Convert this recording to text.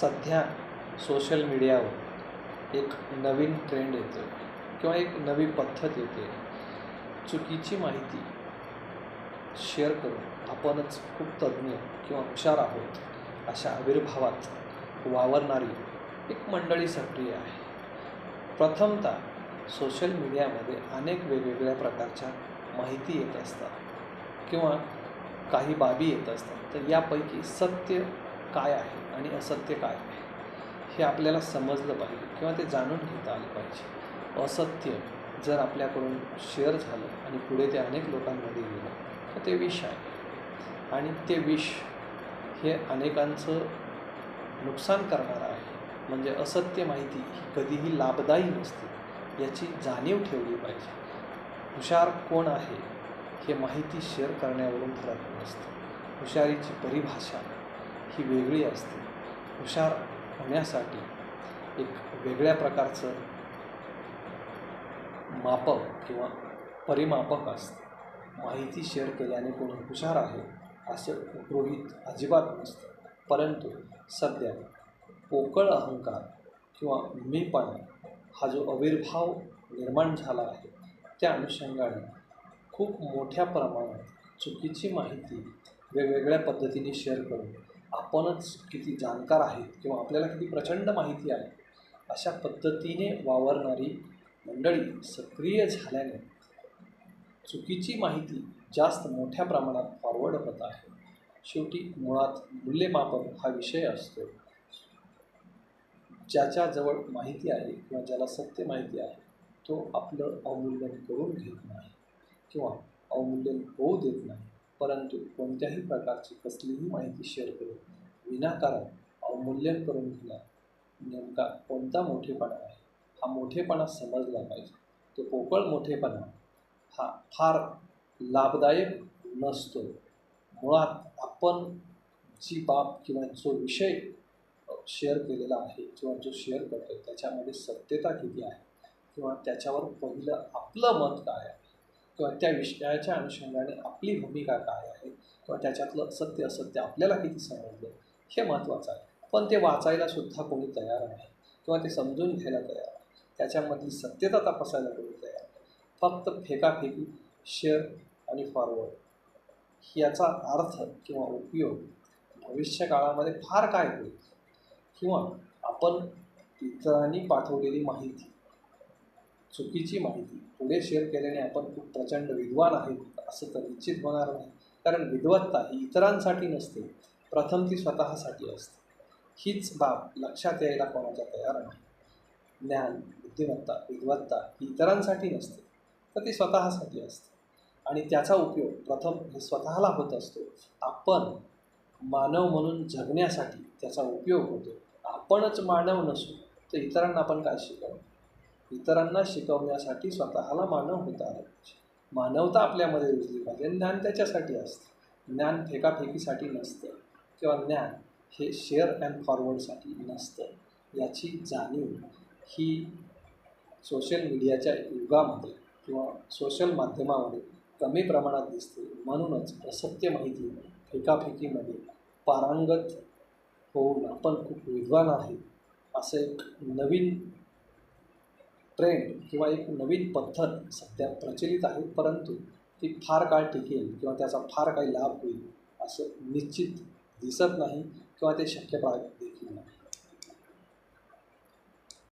सध्या सोशल मीडियावर एक नवीन ट्रेंड येतो किंवा एक नवी पद्धत येते. चुकीची माहिती शेअर करून आपणच खूप तज्ज्ञ किंवा हुशार आहोत अशा आविर्भावात वावरणारी एक मंडळी सक्रिय आहे. प्रथमतः सोशल मीडियामध्ये अनेक वेगवेगळ्या प्रकारच्या माहिती येत असतात किंवा काही बाबी येत असतात. तर यापैकी सत्य काय आहे? आणि असत्य काय? आहे हे आपल्याला समजलं पाहिजे किंवा ते जाणून घेता आलं पाहिजे. असत्य जर आपल्याकडून शेअर झालं आणि पुढे ते अनेक लोकांमध्ये गेलं तर ते विष आहे. आणि ते विष हे अनेकांचं नुकसान करणारं आहे. म्हणजे असत्य माहिती ही कधीही लाभदायी नसते याची जाणीव ठेवली पाहिजे. हुशार कोण आहे हे माहिती शेअर करण्यावरून ठरत नसतं. हुशारीची परिभाषा ही वेगळी असते. हुशार होण्यासाठी एक वेगळ्या प्रकारचं मापक किंवा परिमापक असतं. माहिती शेअर केल्याने कोणी हुशार आहे असं गृहीत अजिबात नसतं. परंतु सध्या पोकळ अहंकार किंवा मीपणा हा जो आविर्भाव निर्माण झाला आहे त्या अनुषंगाने खूप मोठ्या प्रमाणात चुकीची माहिती वेगवेगळ्या पद्धतीने शेअर करून आपणच किती जाणकार आहेत किंवा आपल्याला किती प्रचंड माहिती आहे अशा पद्धतीने वावरणारी मंडळी सक्रिय झाल्याने चुकीची माहिती जास्त मोठ्या प्रमाणात फॉरवर्ड होत आहे. शेवटी मुळात मूल्यमापन हा विषय असतो. ज्याच्याजवळ माहिती आहे किंवा ज्याला सत्य माहिती आहे तो आपलं अवमूल्यन करून घेत नाही किंवा अवमूल्यन होऊ देत नाही. परंतु कोणत्याही प्रकारची कसलीही माहिती शेअर करून विनाकारण अवमूल्यन करून घेणार नेमका कोणता मोठेपणा आहे? हा मोठेपणा समजला पाहिजे. तो पोकळ मोठेपणा हा फार लाभदायक नसतो. मुळात आपण जी बाब किंवा जो विषय शेअर केलेला आहे किंवा जो शेअर करतो त्याच्यामध्ये सत्यता किती आहे? किंवा त्याच्यावर पहिलं आपलं मत काय आहे? किंवा त्या विषयाच्या अनुषंगाने आपली भूमिका काय आहे किंवा त्याच्यातलं सत्य असत्य आपल्याला किती समजलं हे महत्त्वाचं आहे. पण ते वाचायला सुद्धा कोणी तयार नाही किंवा ते समजून घ्यायला तयार आहे त्याच्यामधली सत्यता तपासायला कोणी तयार नाही. फक्त फेकाफेकी शेअर आणि फॉरवर्ड याचा अर्थ किंवा उपयोग भविष्यकाळामध्ये फार काय होईल? किंवा आपण इतरांनी पाठवलेली माहिती चुकीची माहिती. पुढे शेअर केल्याने आपण खूप प्रचंड विद्वान आहेत असं तर निश्चित होणार नाही. कारण विद्वत्ता ही इतरांसाठी नसते प्रथम ती स्वतःसाठी असते. हीच बाब लक्षात यायला कोणाच्या तयार नाही. ज्ञान बुद्धिमत्ता विद्वत्ता ही इतरांसाठी नसते तर ती स्वतःसाठी असते. आणि त्याचा उपयोग प्रथम हे स्वतःला होत असतो. आपण मानव म्हणून जगण्यासाठी त्याचा उपयोग होतो. आपणच मानव नसू तर इतरांना आपण काय शिकवतो इतरांना शिकवण्यासाठी स्वतःला मानव होता आलं पाहिजे मानवता आपल्यामध्ये रुजली पाहिजे. ज्ञान त्याच्यासाठी असतं. ज्ञान फेकाफेकीसाठी नसतं. किंवा ज्ञान हे शेअर अँड फॉरवर्डसाठी नसतं. याची जाणीव ही सोशल मीडियाच्या युगामध्ये किंवा सोशल माध्यमामध्ये कमी प्रमाणात दिसते. म्हणूनच असत्य माहिती फेकाफेकीमध्ये पारंगत होऊन आपण खूप विद्वान आहे. असं एक नवीन ट्रेंड किंवा एक नवीन पद्धत सध्या प्रचलित आहे परंतु ती फार काळ टिकेल किंवा त्याचा फार काही लाभ होईल असं निश्चित दिसत नाही किंवा ते शक्यता देखील नाही.